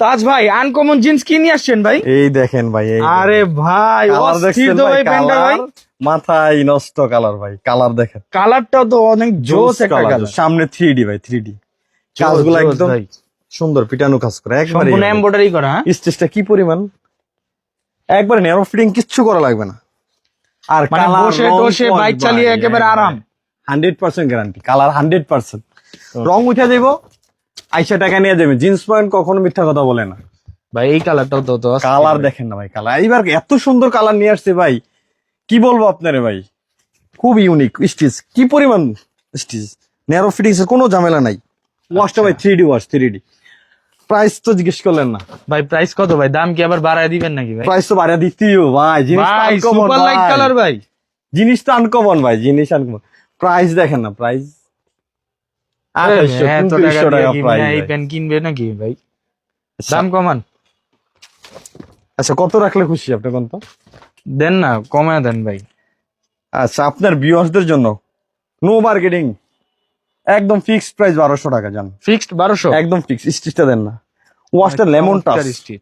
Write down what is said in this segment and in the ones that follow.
তাজ ভাই uncommon jeans কি নিয়ে আসছেন ভাই? এই দেখেন ভাই আরে ভাই অস্থির তো ভাই ভাই প্যান্টটা ভাই। মাথায় নষ্ট কালার ভাই কালার দেখেন। কালারটাও তো অনেক জোস একটা কালার সামনে থ্রি ডি ভাই থ্রি ডি কাজগুলো একদম সুন্দর পিটানো কাজ করে একবারে সম্পূর্ণ এমব্রয়ডারি করা হ্যাঁ? স্টেজটা কি পরিমাণ? একবারে নেরো ফিটিং কিচ্ছু করা লাগবে না। আর মানে বসে টসে বাইক চালিয়ে একেবারে আরাম। Hundred percent guarantee colour hundred percent রং উঠে দেব আইসা টাকা নিয়ে যাবে। জিন্স প্যান্ট কখনো মিথ্যা কথা বলে না। ভাই এই কালারটাও তো তো কালার দেখেন না ভাই কালার। এইবার এত সুন্দর কালার নিয়ে আসছে ভাই। কি বলব আপনারে ভাই? খুব ইউনিক স্টিচ কি পরিমাণ স্টিচ ন্যারো ফিটিংস কোনো ঝামেলা নাই। ওয়াশটা ভাই three D wash three D price তো জিজ্ঞেস করলেন না। ভাই প্রাইস কত ভাই? দাম কি আবার বাড়ায় দিবেন নাকি ভাই? প্রাইস তো বাড়িয়ে দিতেও ভাই। জিনিস ভাই সুপার লাইট কালার ভাই। জিনিস তো আনকমন ভাই জিনিস আনকমন প্রাইস দেখেন না প্রাইস এত টাকা দিয়ে টাকা কি প্রাইস ভাই। এই প্যান্ট কিনবে নাকি ভাই? দাম কমান। আচ্ছা কত রাখলে খুশি আপনি কোন দেন না কমায় দেন ভাই। আচ্ছা আপনার ভিউয়ার্সদের জন্য নো মার্কেটিং একদম ফিক্সড প্রাইস বারোশো টাকা জান। ফিক্সড বারোশো? একদম ফিক্স স্টিচটা দেন না। ওয়াশটা লেমন টাচ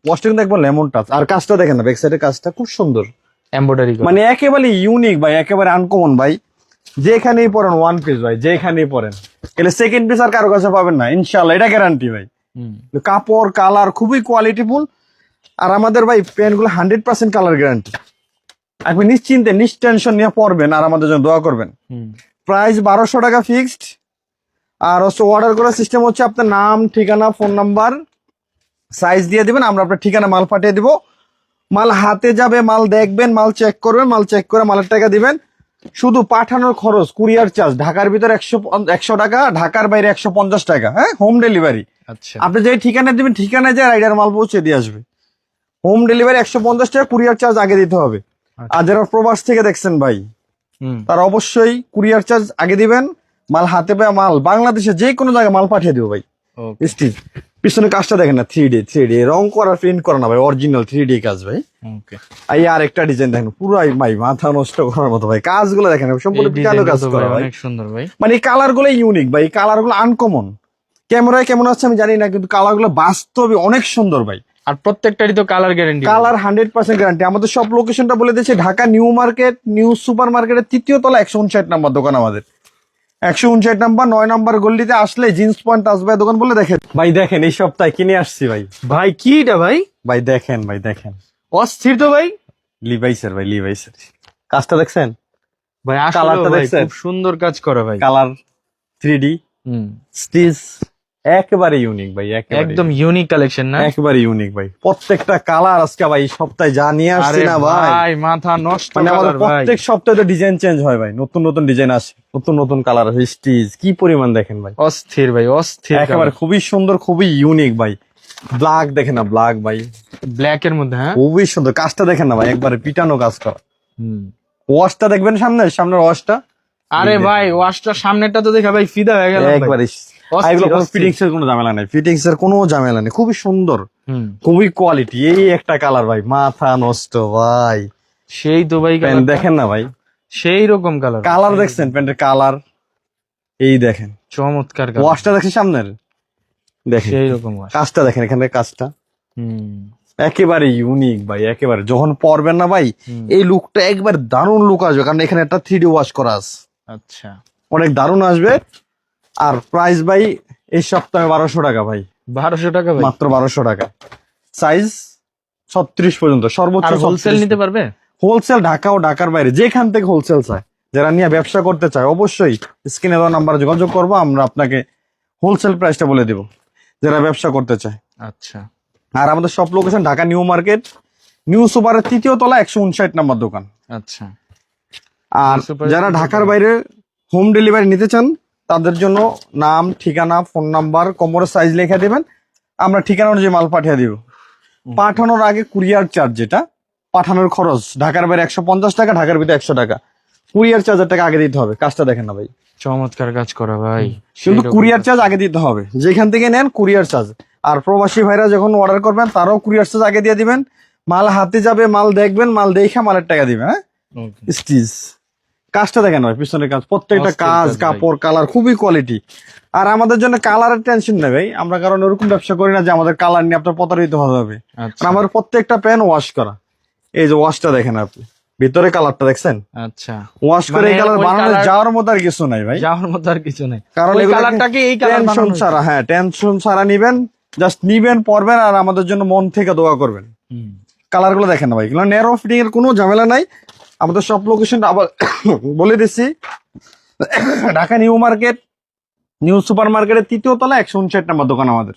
ওয়াশটা কিন্তু একবার লেমন টাচ আর কাজটা দেখেন না ব্যাক সাইডের কাজটা খুব সুন্দর। এমব্রয়ডারি মানে একেবারে ইউনিক ভাই একেবারে আনকমন ভাই। যেখানেই পড়েন ওয়ান পিস ভাই যেখানেই পড়েন। এলে সেকেন্ড পিস আর কারও কাছে পাবেন না ইনশাল্লাহ এটা গ্যারান্টি ভাই। হুম। কাপড় কালার খুবই কোয়ালিটিফুল আর আমাদের ভাই প্যান্টগুলো হান্ড্রেড পার্সেন্ট কালার গ্যারান্টি আপনি নিশ্চিন্তে নিশ্টেনশন নিয়ে পড়বেন আর আমাদের জন্য দোয়া করবেন। প্রাইস বারোশো টাকা ফিক্সড আর হচ্ছে অর্ডার করার সিস্টেম হচ্ছে আপনার নাম ঠিকানা ফোন নাম্বার সাইজ দিয়ে দিবেন আমরা আপনার ঠিকানা মাল পাঠিয়ে দিব। মাল হাতে যাবে মাল দেখবেন মাল চেক করবেন মাল চেক করে মালের টাকা দিবেন। শুধু পাঠানোর খরচ কুরিয়ার চার্জ ঢাকার ভিতরে একশো একশো টাকা ঢাকার বাইরে একশো পঞ্চাশ টাকা হ্যাঁ? হোম ডেলিভারি আচ্ছা। আপনি যে ঠিকানা দিবেন ঠিকানায় যায় রাইডার মাল পৌঁছে দিয়ে আসবে। হোম ডেলিভারি একশো পঞ্চাশ টাকা কুরিয়ার চার্জ আগে দিতে হবে। আর যারা প্রবাস থেকে দেখছেন ভাই তারা অবশ্যই কুরিয়ার চার্জ আগে দিবেন মাল হাতে পায় মাল বাংলাদেশে যে কোনো জায়গায় মাল পাঠিয়ে দেবো ভাই। স্টিচ পিছনে কাজটা দেখেন না থ্রি ডি থ্রি ডি রং করা প্রিন্ট করা না ভাই অরিজিনাল থ্রি ডি কাজ ভাই। এই আর একটা ডিজাইন দেখেন পুরাই ভাই মাথা নষ্ট করার মতো ভাই। কাজগুলো দেখেন সম্পূর্ণ কাজ করা ভাই সুন্দর ভাই। মানে এই কালারগুলো ইউনিক ভাই এই কালারগুলো আনকমন ক্যামেরায় কেমন আছে আমি জানি না কিন্তু কালারগুলো বাস্তবে অনেক সুন্দর ভাই। আর প্রত্যেকটারই তো colour guarantee colour hundred percent guarantee আমাদের সব লোকেশনটা বলে দিয়েছে Dhaka new market new super মার্কেটের তৃতীয় তলা একশো উনষাট নাম্বার দোকান আমাদের। একশো উনষাট নাম্বার নয় নাম্বার গল্লিতে আসলে জিন্স পয়েন্ট আসবে দোকান বলে দেখেন। ভাই দেখেন এই সপ্তাহে কিনে আসছি ভাই। ভাই কিটা ভাই? ভাই দেখেন ভাই দেখেন। অস্থির তো ভাই। লিভাইসের ভাই লিভাইসের কাজটা দেখছেন? ভাই কালারটা দেখছেন? খুব সুন্দর কাজ করে ভাই। কালার থ্রি ডি হুম। স্টিচ একেবারে ইউনিক ভাই একদম ইউনিক কালেকশন না? একেবারে ইউনিক ভাই। প্রত্যেকটা কালার আজকে ভাই সপ্তাহে যা নিয়ে আসছি না ভাই। মাথা নষ্ট মানে আমাদের প্রত্যেক সপ্তাহে তো ডিজাইন চেঞ্জ হয় ভাই নতুন নতুন ডিজাইন আসে নতুন নতুন কালার আসে স্টিচ কি পরিমাণ দেখেন ভাই। অস্থির ভাই অস্থির একেবারে খুবই সুন্দর খুবই ইউনিক ভাই। ব্ল্যাক দেখেন না ব্ল্যাক ভাই। ব্ল্যাক এর মধ্যে হ্যাঁ? খুবই সুন্দর কাজটা দেখেন না ভাই একবারে পিটানো কাজ করা। হুম। ওয়াশটা দেখবেন সামনে সামনের ওয়াশটা আরে ভাই ওয়াশটা সামনেরটা তো দেখা ভাই ফিদা হয়ে গেল একবারে এগুলো কোনো অস্থির। ফিটিংস এর কোনো ঝামেলা নেই। ফিটিংস এর কোনো ঝামেলা নেই। খুবই সুন্দর। খুবই কোয়ালিটি এই একটা কালার ভাই মাথা নষ্ট ভাই। সেই তো ভাই প্যান্ট দেখেন না ভাই? সেই রকম কালার কালার দেখছেন? প্যান্টের কালার এই দেখেন। চমৎকার ওয়াশটা দেখেন সামনের? দেখেন। সেই রকম কাজটা দেখেন এখানে কাজটা। হুম। একেবারে ইউনিক ভাই একেবারে। যখন পরবেন না ভাই এই লুকটা একবার দারুণ লুক আসবে। কারণ এখানে একটা থ্রি ডি ওয়াশ করা আছে। আচ্ছা। অনেক দারুণ আসবে। আর প্রাইস ভাই এই সপ্তাহে বারোশো টাকা ভাই। বারোশো টাকা ভাই? মাত্র বারোশো টাকা। সাইজ ছত্রিশ পর্যন্ত সর্বোচ্চ হোলসেল নিতে পারবে? হোলসেল ঢাকা ও ঢাকার বাইরে যেখান থেকে হোলসেল চায়। যারা নিয়ে ব্যবসা করতে চায় অবশ্যই স্ক্রিনে দেওয়া নাম্বারে যোগাযোগ করব আমরা আপনাকে হোলসেল প্রাইসটা বলে দিব যারা ব্যবসা করতে চায়। আচ্ছা। আর আমাদের সব location Dhaka new market new সুপারের তৃতীয় তলা একশো উনষাট নাম্বার দোকান। আচ্ছা। আর যারা ঢাকার বাইরে হোম ডেলিভারি নিতে চান তাদের জন্য নাম ঠিকানা ফোন নাম্বার কোমরের সাইজ লিখে দেবেন। আমরা ঠিকানা অনুযায়ী মাল পাঠিয়ে দিব। পাঠানোর আগে কুরিয়ার চার্জ যেটা পাঠানোর খরচ ঢাকার বাইরে একশো পঞ্চাশ টাকা ঢাকার ভিতরে একশো টাকা। কুরিয়ার চার্জের টাকা আগে দিতে হবে কাজটা দেখেন না ভাই। চমৎকার কাজ করা ভাই। কিন্তু কুরিয়ার চার্জ আগে দিতে হবে। যেখান থেকে নেন কুরিয়ার চার্জ আর প্রবাসী ভাইরা যখন অর্ডার করবেন তারাও কুরিয়ার চার্জ আগে দিয়ে দিবেন। মাল হাতে যাবে মাল দেখবেন মাল দেখে মালের টাকা দিবেন হ্যাঁ. স্টিচ কাজটা দেখেন ভাই পিছনের কাজ প্রত্যেকটা কাজ কাপড় কালার খুবই কোয়ালিটি আর আমাদের জন্য কালারের টেনশন নেই ভাই। আমরা কারণ ওরকম ব্যবসা করি না যে আমাদের কালার নিয়ে আপনার প্রতারিত হতে হবে। আচ্ছা। কারণ আমাদের প্রত্যেকটা প্যান ওয়াশ করা। এই যে ওয়াশটা দেখেন আপনি। ভিতরে কালারটা দেখছেন? আচ্ছা। ওয়াশ করে মানে এই কালার বানানো যাওয়ার মতো আর কিছু নাই ভাই। যাওয়ার মতো আর কিছু নেই। কারণ ওই এগুলো কালারটা কি এই কালার টেনশন ছাড়া হ্যাঁ টেনশন ছাড়া নিবেন জাস্ট নিবেন পরবেন আর আমাদের জন্য মন থেকে দোয়া করবেন। কালারগুলো দেখেন ভাই। এগুলো নেরো ফিটিং এর কোনো ঝামেলা নাই। আমাদের সব লোকেশনটা আবার বলে দিচ্ছি Dhaka new market, new super মার্কেটের তৃতীয় তলা একশো উনষাট নাম্বার দোকান আমাদের।